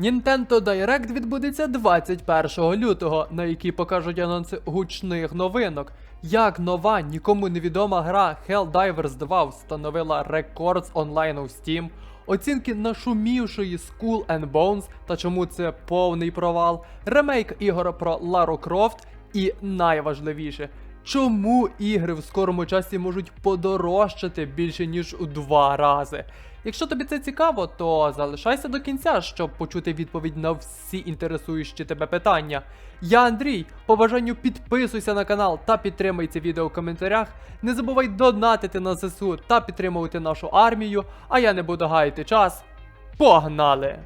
Nintendo Direct відбудеться 21 лютого, на якій покажуть анонси гучних новинок. Як нова, нікому невідома гра Helldivers 2 встановила рекорд з онлайну в Steam, оцінки нашумівшої Skull and Bones та чому це повний провал, ремейк ігор про Лару Крофт і найважливіше, чому ігри в скорому часі можуть подорожчати більше ніж у два рази. Якщо тобі це цікаво, то залишайся до кінця, щоб почути відповідь на всі інтересуючі тебе питання. Я Андрій, по бажанню підписуйся на канал та підтримай це відео в коментарях. Не забувай донатити на ЗСУ та підтримувати нашу армію, а я не буду гаяти час. Погнали!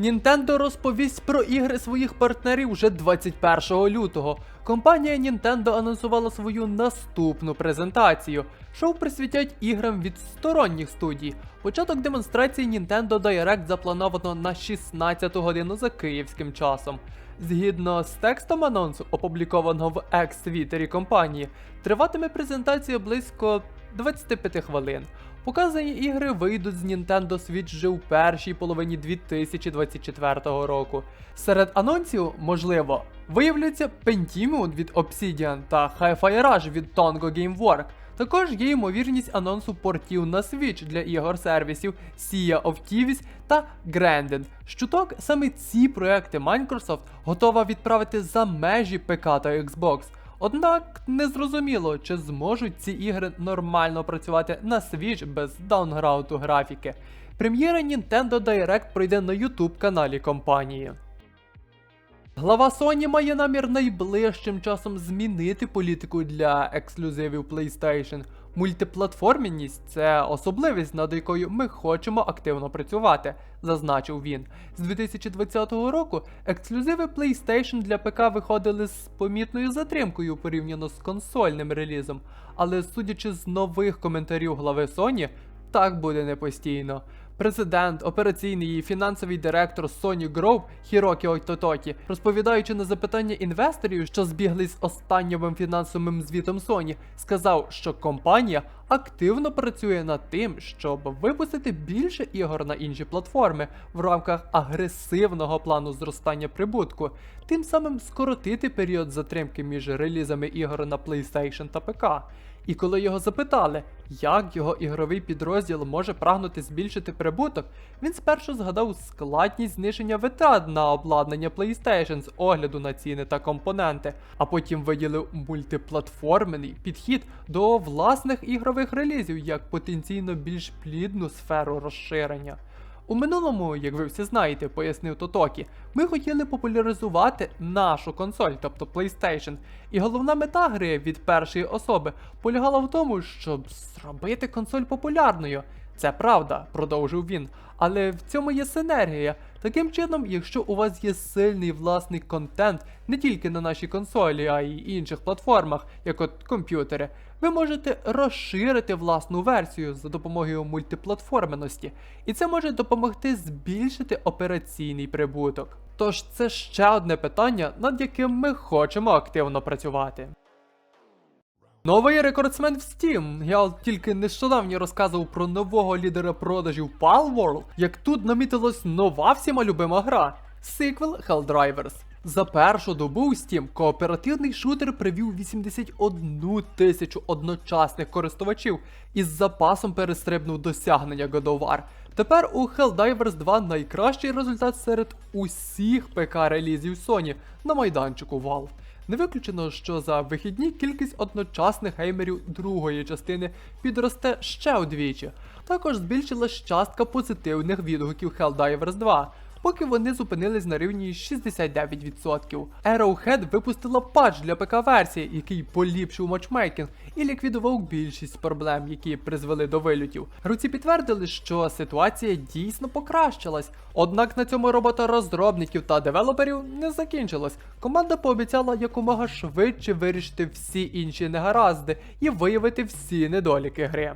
Nintendo розповість про ігри своїх партнерів вже 21 лютого. Компанія Nintendo анонсувала свою наступну презентацію. Шоу присвятять іграм від сторонніх студій. Початок демонстрації Nintendo Direct заплановано на 16 годину за київським часом. Згідно з текстом анонсу, опублікованого в екс-твіттері компанії, триватиме презентація близько 25 хвилин. Показані ігри вийдуть з Nintendo Switch вже у першій половині 2024 року. Серед анонсів, можливо, виявляться Pentiment від Obsidian та Hi-Fi Rush від Tongo Gamework. Також є ймовірність анонсу портів на Switch для ігор сервісів Sea of Thieves та Grandin. Щуток саме ці проекти Microsoft готова відправити за межі ПК та Xbox. Однак незрозуміло, чи зможуть ці ігри нормально працювати на Switch без даунграуту графіки. Прем'єра Nintendo Direct пройде на YouTube каналі компанії. Глава Sony має намір найближчим часом змінити політику для ексклюзивів PlayStation. Мультиплатформінність це особливість, над якою ми хочемо активно працювати, зазначив він. З 2020 року ексклюзиви PlayStation для ПК виходили з помітною затримкою порівняно з консольним релізом, але судячи з нових коментарів глави Sony, так буде не постійно. Президент, операційний і фінансовий директор Sony Group Хірокі Ойтотокі, розповідаючи на запитання інвесторів, що збігли з останнім фінансовим звітом Sony, сказав, що компанія активно працює над тим, щоб випустити більше ігор на інші платформи в рамках агресивного плану зростання прибутку, тим самим скоротити період затримки між релізами ігор на PlayStation та ПК. І коли його запитали, як його ігровий підрозділ може прагнути збільшити прибуток, він спершу згадав складність зниження витрат на обладнання PlayStation з огляду на ціни та компоненти, а потім виділив мультиплатформений підхід до власних ігрових релізів як потенційно більш плідну сферу розширення. У минулому, як ви всі знаєте, пояснив Тотокі, ми хотіли популяризувати нашу консоль, тобто PlayStation. І головна мета гри від першої особи полягала в тому, щоб зробити консоль популярною. Це правда, продовжив він. Але в цьому є синергія. Таким чином, якщо у вас є сильний власний контент не тільки на нашій консолі, а й інших платформах, як от комп'ютери, ви можете розширити власну версію за допомогою мультиплатформеності, і це може допомогти збільшити операційний прибуток. Тож це ще одне питання, над яким ми хочемо активно працювати. Новий рекордсмен в Steam. Я тільки нещодавно розказував про нового лідера продажів Palworld, як тут намітилась нова всіма любима гра сиквел Helldivers. За першу добу у Steam кооперативний шутер привів 81 тисячу одночасних користувачів і з запасом перестрибнув досягнення God of War. Тепер у Helldivers 2 найкращий результат серед усіх ПК-релізів Sony на майданчику Valve. Не виключено, що за вихідні кількість одночасних геймерів другої частини підросте ще удвічі. Також збільшилась частка позитивних відгуків Helldivers 2, поки вони зупинились на рівні 69%. Arrowhead випустила патч для ПК-версії, який поліпшив матчмейкінг і ліквідував більшість проблем, які призвели до вилютів. Гравці підтвердили, що ситуація дійсно покращилась. Однак на цьому робота розробників та девелоперів не закінчилась. Команда пообіцяла якомога швидше вирішити всі інші негаразди і виявити всі недоліки гри.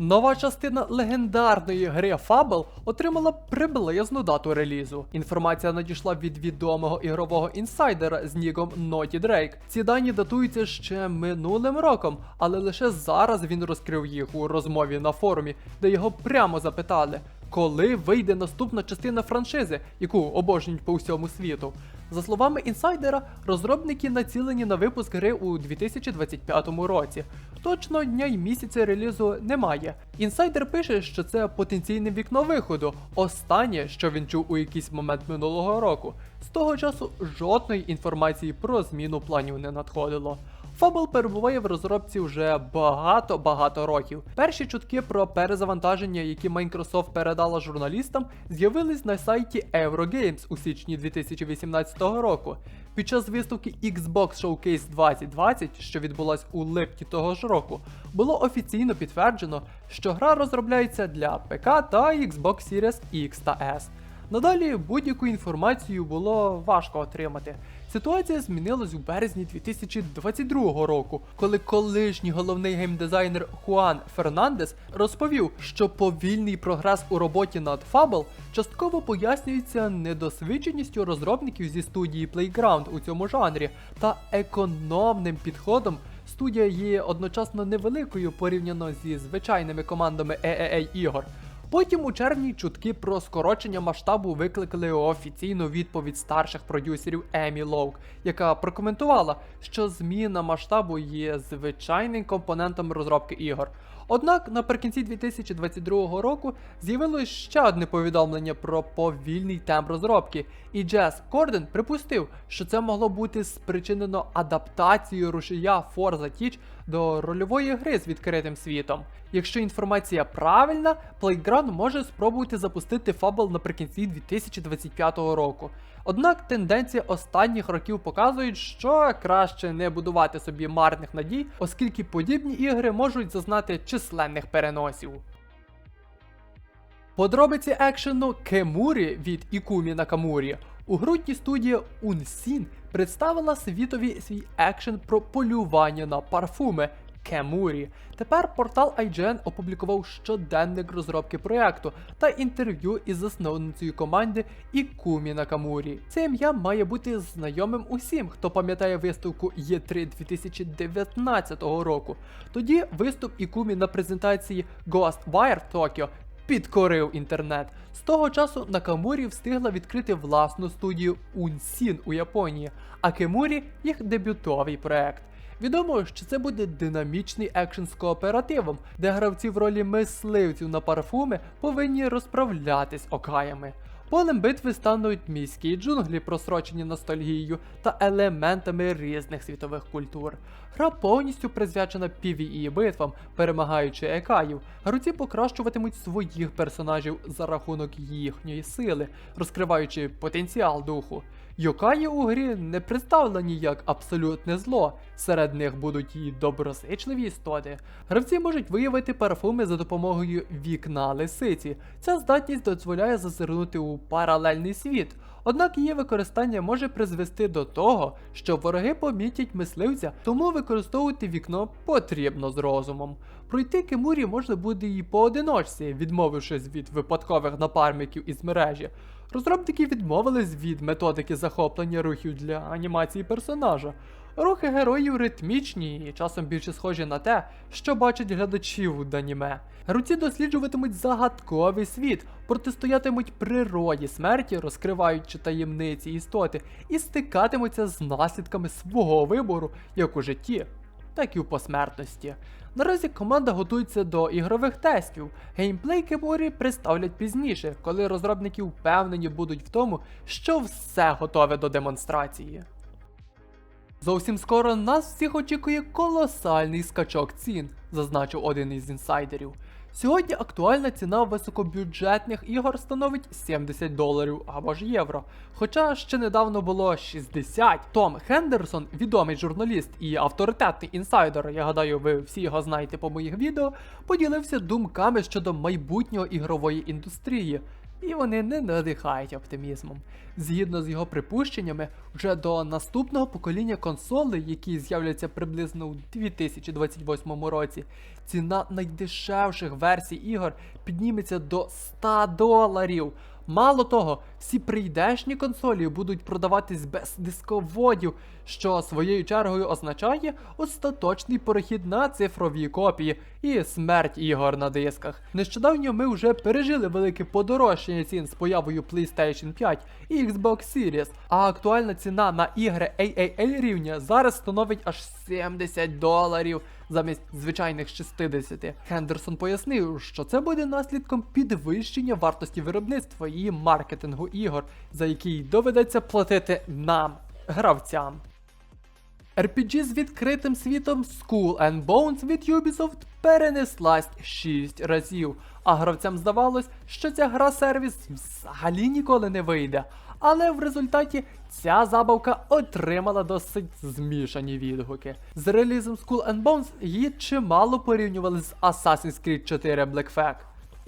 Нова частина легендарної гри Fable отримала приблизну дату релізу. Інформація надійшла від відомого ігрового інсайдера з ніком Naughty Drake. Ці дані датуються ще минулим роком, але лише зараз він розкрив їх у розмові на форумі, де його прямо запитали. коли вийде наступна частина франшизи, яку обожнюють по всьому світу. За словами інсайдера, розробники націлені на випуск гри у 2025 році. Точно дня й місяця релізу немає. Інсайдер пише, що це потенційне вікно виходу. Останнє, що він чув у якийсь момент минулого року. З того часу жодної інформації про зміну планів не надходило. Fable перебуває в розробці вже багато-багато років. Перші чутки про перезавантаження, які Microsoft передала журналістам, з'явились на сайті Eurogames у січні 2018 року. Під час виставки Xbox Showcase 2020, що відбулась у липні того ж року, було офіційно підтверджено, що гра розробляється для ПК та Xbox Series X та S. Надалі будь-яку інформацію було важко отримати. Ситуація змінилась у березні 2022 року, коли колишній головний геймдизайнер Хуан Фернандес розповів, що повільний прогрес у роботі над Fable частково пояснюється недосвідченістю розробників зі студії Playground у цьому жанрі та економним підходом. Студія є одночасно невеликою порівняно зі звичайними командами EAA ігор. Потім у червні чутки про скорочення масштабу викликали офіційну відповідь старших продюсерів Емі Лоук, яка прокоментувала, що зміна масштабу є звичайним компонентом розробки ігор. Однак наприкінці 2022 року з'явилось ще одне повідомлення про повільний темп розробки, і Джес Корден припустив, що це могло бути спричинено адаптацією рушія Forza Teach до рольової гри з відкритим світом. Якщо інформація правильна, Playground може спробувати запустити Fable наприкінці 2025 року. Однак тенденція останніх років показують, що краще не будувати собі марних надій, оскільки подібні ігри можуть зазнати численних переносів. Подробиці екшену Кемурі від Ікумі Накамурі. У грудні студія Unseen представила світові свій екшен про полювання на парфуми Кемурі. Тепер портал IGN опублікував щоденник розробки проекту та інтерв'ю із засновницею команди Ікумі Накамурі. Це ім'я має бути знайомим усім, хто пам'ятає виставку E3 2019 року. Тоді виступ Ікумі на презентації Ghostwire Токіо підкорив інтернет. З того часу Накамурі встигла відкрити власну студію Унсін у Японії, а Кемурі їх дебютовий проект. Відомо, що це буде динамічний екшен з кооперативом, де гравці в ролі мисливців на парфуми повинні розправлятись окаями. Полем битви стануть міські джунглі, просрочені ностальгією та елементами різних світових культур. Гра повністю присвячена PvE битвам, перемагаючи екаїв. Гравці покращуватимуть своїх персонажів за рахунок їхньої сили, розкриваючи потенціал духу. Йокаї у грі не представлені як абсолютне зло. Серед них будуть і доброзичливі істоти. Гравці можуть виявити парфуми за допомогою вікна лисиці. Ця здатність дозволяє зазирнути у паралельний світ. Однак її використання може призвести до того, що вороги помітять мисливця, тому використовувати вікно потрібно з розумом. Пройти Кемурі можна буде і поодиночці, відмовившись від випадкових напарників із мережі. Розробники відмовились від методики захоплення рухів для анімації персонажа. Рухи героїв ритмічні і часом більше схожі на те, що бачать глядачі в аніме. Гравці досліджуватимуть загадковий світ, протистоятимуть природі смерті, розкриваючи таємниці істоти, і стикатимуться з наслідками свого вибору як у житті, так і в посмертності. Наразі команда готується до ігрових тестів. Геймплей Кеморі представлять пізніше, коли розробники впевнені будуть в тому, що все готове до демонстрації. Зовсім скоро нас всіх очікує колосальний скачок цін, зазначив один із інсайдерів. Сьогодні актуальна ціна високобюджетних ігор становить 70 доларів або ж євро. Хоча ще недавно було 60. Том Хендерсон, відомий журналіст і авторитетний інсайдер, я гадаю, ви всі його знаєте по моїх відео, поділився думками щодо майбутнього ігрової індустрії. І вони не надихають оптимізмом. Згідно з його припущеннями, вже до наступного покоління консолей, які з'являться приблизно у 2028 році, ціна найдешевших версій ігор підніметься до 100 доларів. Мало того, всі прийдешні консолі будуть продаватись без дисководів, що своєю чергою означає остаточний перехід на цифрові копії і смерть ігор на дисках. Нещодавно ми вже пережили велике подорожчання цін з появою PlayStation 5 і Xbox Series, а актуальна ціна на ігри AAA рівня зараз становить аж 70 доларів замість звичайних 60. Хендерсон пояснив, що це буде наслідком підвищення вартості виробництва і маркетингу ігор, за який доведеться платити нам, гравцям. RPG з відкритим світом School and Bones від Ubisoft перенеслась 6 разів, а гравцям здавалось, що ця гра сервіс взагалі ніколи не вийде. Але в результаті ця забавка отримала досить змішані відгуки. З релізом School and Bones її чимало порівнювали з Assassin's Creed 4 Black Flag.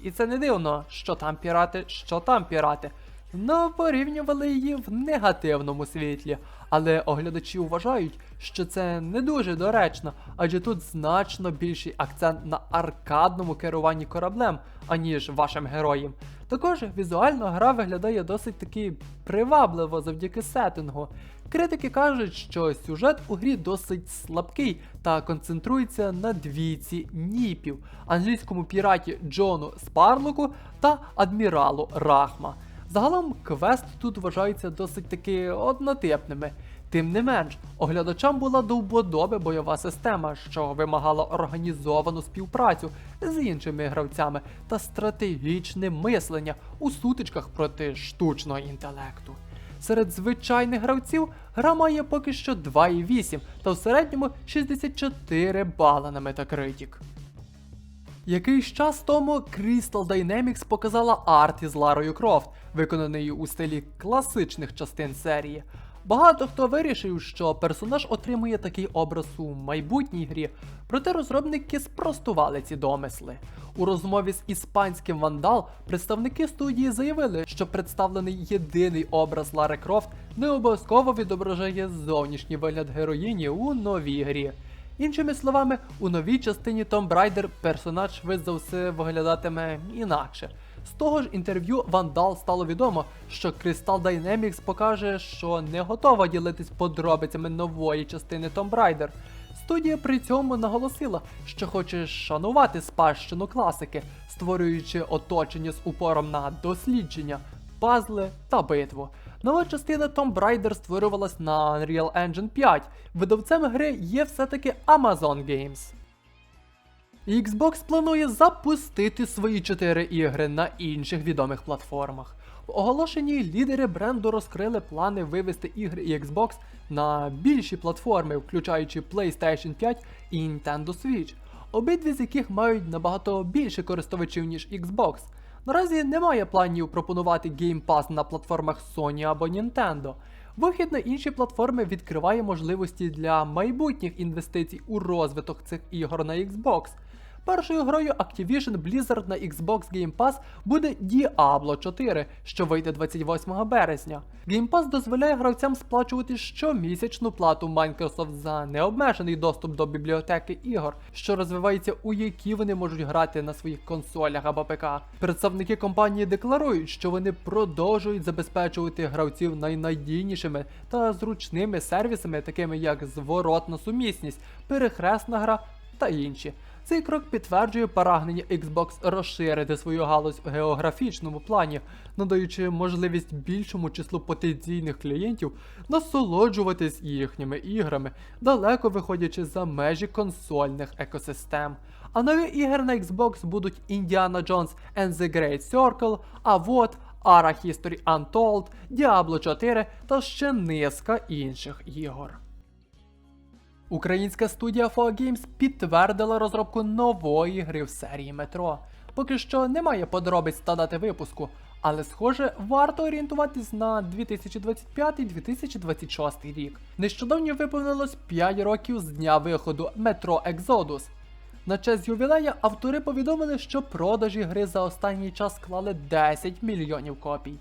І це не дивно, що там пірати, що там пірати. Ну, порівнювали її в негативному світлі, але оглядачі вважають, що це не дуже доречно, адже тут значно більший акцент на аркадному керуванні кораблем, аніж вашим героєм. Також візуально гра виглядає досить таки привабливо завдяки сеттингу. Критики кажуть, що сюжет у грі досить слабкий та концентрується на двійці ніпів, англійському піраті Джону Спарлоку та адміралу Рахма. Загалом квест тут вважаються досить таки однотипними. Тим не менш, оглядачам була до вподоби бойова система, що вимагала організовану співпрацю з іншими гравцями та стратегічне мислення у сутичках проти штучного інтелекту. Серед звичайних гравців гра має поки що 2,8 та в середньому 64 бала на Metacritic. Якийсь час тому Crystal Dynamics показала арт із Ларою Крофт, виконаний у стилі класичних частин серії. Багато хто вирішив, що персонаж отримує такий образ у майбутній грі, проте розробники спростували ці домисли. У розмові з іспанським вандал представники студії заявили, що представлений єдиний образ Лари Крофт не обов'язково відображає зовнішній вигляд героїні у новій грі. Іншими словами, у новій частині Tomb Raider персонаж швидше за все виглядатиме інакше. З того ж інтерв'ю Vandal стало відомо, що Crystal Dynamics покаже, що не готова ділитись подробицями нової частини Tomb Raider. Студія при цьому наголосила, що хоче шанувати спадщину класики, створюючи оточення з упором на дослідження, пазли та битву. Нова частина Tomb Raider створювалась на Unreal Engine 5. Видавцем гри є все-таки Amazon Games. Xbox планує запустити свої 4 ігри на інших відомих платформах. В оголошенні лідери бренду розкрили плани вивести ігри і Xbox на більші платформи, включаючи PlayStation 5 і Nintendo Switch, обидві з яких мають набагато більше користувачів, ніж Xbox. Наразі немає планів пропонувати Game Pass на платформах Sony або Nintendo. Вихід на інші платформи відкриває можливості для майбутніх інвестицій у розвиток цих ігор на Xbox. Першою грою Activision Blizzard на Xbox Game Pass буде Diablo 4, що вийде 28 березня. Game Pass дозволяє гравцям сплачувати щомісячну плату Microsoft за необмежений доступ до бібліотеки ігор, що розвивається у які вони можуть грати на своїх консолях або ПК. Представники компанії декларують, що вони продовжують забезпечувати гравців найнадійнішими та зручними сервісами, такими як зворотна сумісність, перехресна гра та інші. Цей крок підтверджує прагнення Xbox розширити свою галузь в географічному плані, надаючи можливість більшому числу потенційних клієнтів насолоджуватись їхніми іграми, далеко виходячи за межі консольних екосистем. А нові ігри на Xbox будуть Indiana Jones and the Great Circle, вот Ara History Untold, Diablo 4 та ще низка інших ігор. Українська студія 4Games підтвердила розробку нової гри в серії Метро. Поки що немає подробиць та дати випуску, але схоже, варто орієнтуватись на 2025-2026 рік. Нещодавно виповнилось 5 років з дня виходу Metro Exodus. На честь ювілея автори повідомили, що продажі гри за останній час склали 10 мільйонів копій.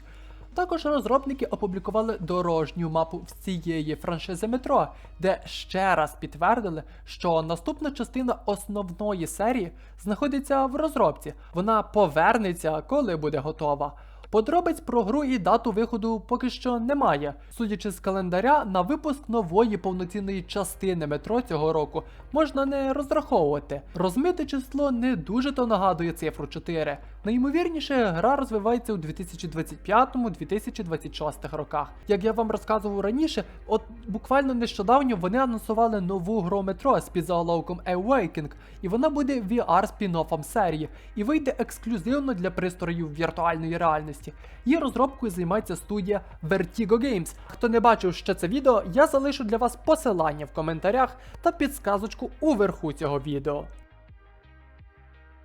Також розробники опублікували дорожню мапу всієї франшизи метро, де ще раз підтвердили, що наступна частина основної серії знаходиться в розробці. Вона повернеться, коли буде готова. Подробиць про гру і дату виходу поки що немає. Судячи з календаря, на випуск нової повноцінної частини метро цього року можна не розраховувати. Розмите число не дуже то нагадує цифру 4. Найімовірніше, гра розвивається у 2025-2026 роках. Як я вам розказував раніше, от буквально нещодавно вони анонсували нову гру метро з підзаголовком Awakening, і вона буде VR спін-оффом серії і вийде ексклюзивно для пристроїв віртуальної реальності. Її розробкою займається студія Vertigo Games. Хто не бачив ще це відео, я залишу для вас посилання в коментарях та підсказочку уверху цього відео.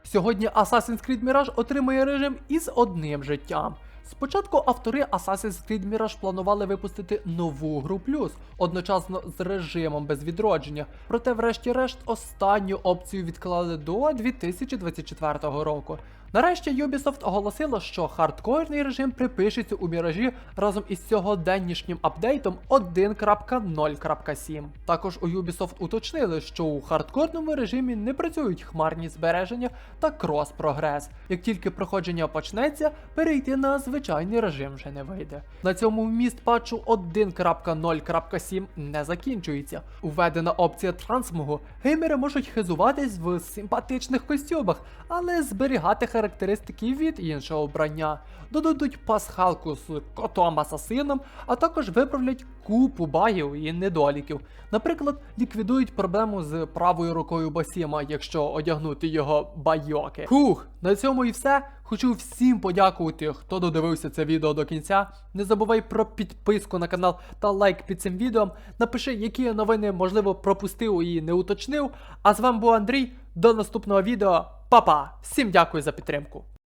Сьогодні Assassin's Creed Mirage отримує режим із одним життям. Спочатку автори Assassin's Creed Mirage планували випустити нову гру плюс, одночасно з режимом без відродження. Проте, врешті-решт, останню опцію відклали до 2024 року. Нарешті Ubisoft оголосила, що хардкорний режим припишеться у міражі разом із сьогоденнішнім апдейтом 1.0.7. Також у Ubisoft уточнили, що у хардкорному режимі не працюють хмарні збереження та крос-прогрес. Як тільки проходження почнеться, перейти на звичайний режим вже не вийде. На цьому вміст патчу 1.0.7 не закінчується. Уведена опція трансмогу. Геймери можуть хизуватись в симпатичних костюмах, але зберігати характеристики від іншого вбрання. Додадуть пасхалку з котом асасином, а також виправлять купу багів і недоліків. Наприклад, ліквідують проблему з правою рукою Басіма, якщо одягнути його байоки. Хух, на цьому і все. Хочу всім подякувати, хто додивився це відео до кінця. Не забувай про підписку на канал та лайк під цим відео. Напиши, які новини можливо пропустив і не уточнив. А з вами був Андрій. До наступного відео. Па-па! Всім дякую за підтримку.